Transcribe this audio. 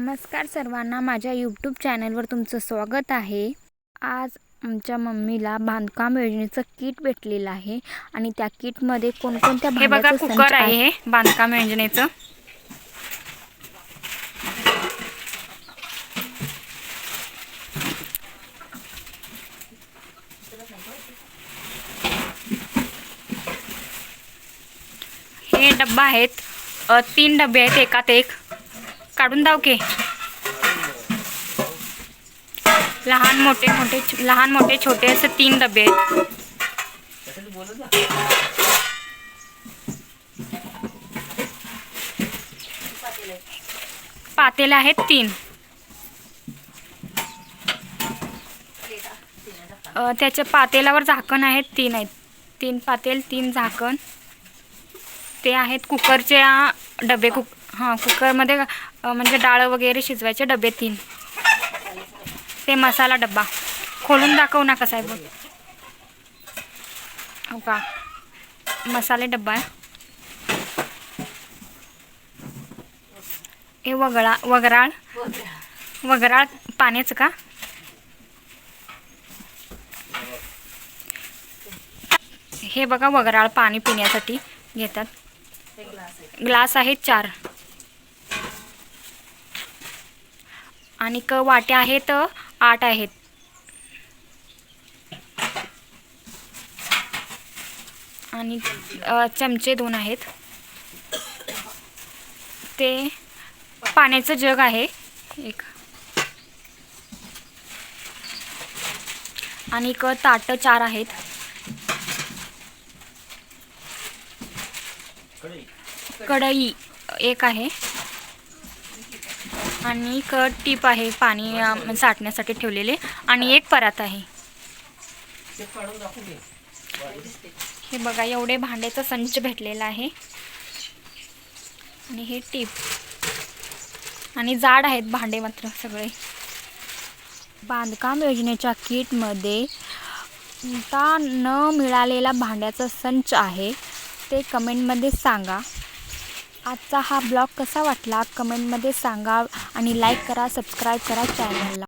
नमस्कार सर्वांना माझ्या यूट्यूब चॅनलवर तुमचं स्वागत आहे. आज आमच्या मम्मीला बांधकाम योजनेचं किट भेटलेलं आहे आणि त्या किटमध्ये कोणकोणत्या हे बघा कुकर आहे हे बांधकाम योजनेचं. हे डब्बा आहेत तीन डबे आहेत एकात एक. काढून दाव की. लहान मोठे मोठे लहान मोठे छोटे असे तीन डबे आहेत. पातेले आहेत तीन. त्याच्या पातेलावर झाकण आहेत तीन आहेत. तीन पातेल तीन झाकण. ते आहेत कुकरच्या डबे कुक हां कुकरमध्ये म्हणजे डाळ वगैरे शिजवायचे डबे तीन. ते मसाला डब्बा. खोलून दाखवू ना कसा आहे हो का? मसाले डब्बा आहे. हे वगळा वगराळ वगराळ पाण्याचं का? हे बघा वगराळ पाणी पिण्यासाठी घेतात. ग्लास आहेत चार. आणि क वाट्या आहेत आठ आहेत. आणि चमचे दोन आहेत. ते पाण्याचं जग आहे. एक. आणि क ताटं चार आहेत. कढई एक आहे. आणि क टीप आहे पाणी अ, साठण्यासाठी ठेवलेले. आणि एक परात आहे. हे बघा एवढे भांड्याचा संच भेटलेला आहे. आणि हे टीप. आणि जाड आहेत भांडे मात्र सगळे. बांधकाम योजनेच्या किटमध्ये न मिळालेला भांड्याचा संच आहे. ते कमेंटमध्ये सांगा. आजचा हा ब्लॉग कसा वाटला? कमेंटमध्ये सांगा आणि लाईक करा सबस्क्राईब करा चॅनलला